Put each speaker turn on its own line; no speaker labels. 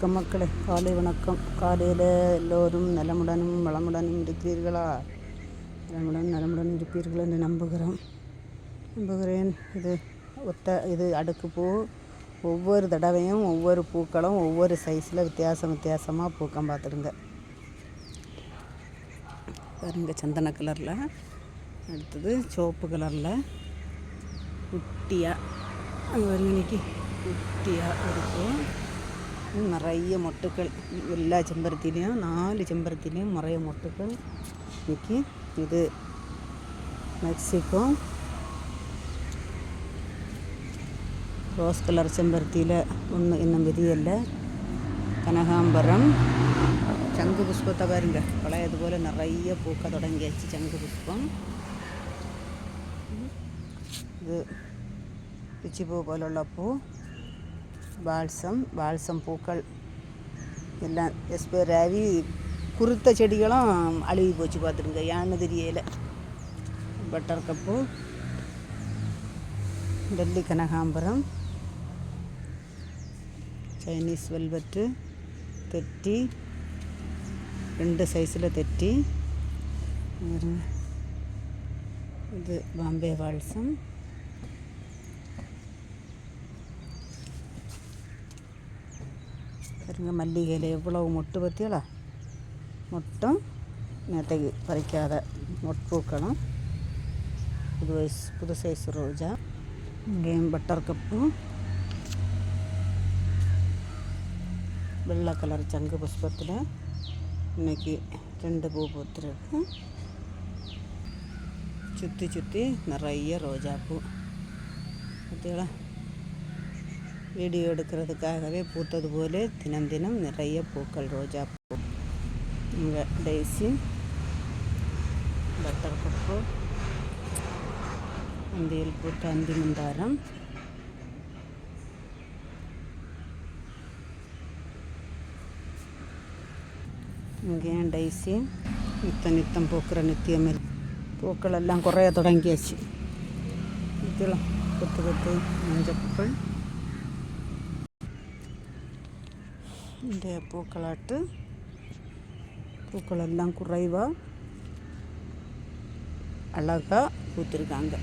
வணக்கம் மக்களே. காலை வணக்கம். காலையில் எல்லோரும் நலமுடனும் வளமுடனும் இருக்கிறீர்களா? நலமுடன் நலமுடன் இருப்பீர்கள் என்று நம்புகிறோம். நம்புகிறேன். இது ஒத்த இது அடுக்கு பூ. ஒவ்வொரு தடவையும் ஒவ்வொரு பூக்களும் ஒவ்வொரு சைஸில் வித்தியாசம் வித்தியாசமாக பூக்கம் பார்த்துடுங்க. பாருங்க சந்தன கலரில் அடுத்தது சிவப்பு கலரில் குட்டியாக ஒரு இன்னைக்கு குட்டியாக இருக்கும் നിറയെ മൊട്ടുക്കൾ എല്ലാ ചെമ്പരത്തിയിലെയും നാല് ചെമ്പരത്തിയിലെയും നിറയെ മൊട്ടുക്കൾ എനിക്ക് ഇത് മെക്സിക്കോ റോസ് കളർ ചെമ്പരത്തിയിൽ ഒന്ന് ഇന്നും വിധിയല്ല കനകാംബരം ശംഖ് പുഷ്പത്തെ വരുക പഴയതുപോലെ നിറയെ പൂക്ക തുടങ്ങി വെച്ച് ശംഖ് പുഷ്പം ഇത് പിച്ചിപ്പൂ പോലുള്ള പൂ பால்சம் பால்சம் பூக்கள் எல்லாம். எஸ்பி ரவி குருத்த செடிகளும் அழுகி போச்சு பார்த்துருங்க ஏன்னு தெரியல. பட்டர் கப்பு டெல்லி கனகாம்பரம் சைனீஸ் வெல்வெட்டு தெட்டி ரெண்டு சைஸில் தெட்டி. இது பாம்பே வால்சம் பாருங்க மல்லிகையில் எவ்வளவு மொட்டு பற்றியலா மொட்டும் நேற்றைக்கு பறிக்காத மொட்பூக்களும். புது வயசு புது சைஸ் ரோஜா. இங்கேயும் பட்டர் கப்பு வெள்ளை கலர் சங்கு புஷ்பத்தில் இன்றைக்கி ரெண்டு பூ பூத்துருக்கு. சுற்றி சுற்றி நிறைய ரோஜா பூ. பார்த்தீங்களா வீடியோ எடுக்கிறதுக்காகவே பூத்தது போல தினம் தினம் நிறைய பூக்கள் ரோஜா பூ இங்கே டெய்ஸி பட்டர் கப்பு அந்தியில் பூத்த அந்தி மந்தாரம். இங்கேயும் டெய்ஸி நித்தம் நித்தம் பூக்கிற நித்தியமில் பூக்களெல்லாம் குறைய தொடங்கியாச்சு. இதெல்லாம் கொத்து கொத்து மஞ்சள் இந்த பூக்களாட்டு. பூக்களெல்லாம் குறைவாக அழகாக பூத்திருக்காங்க.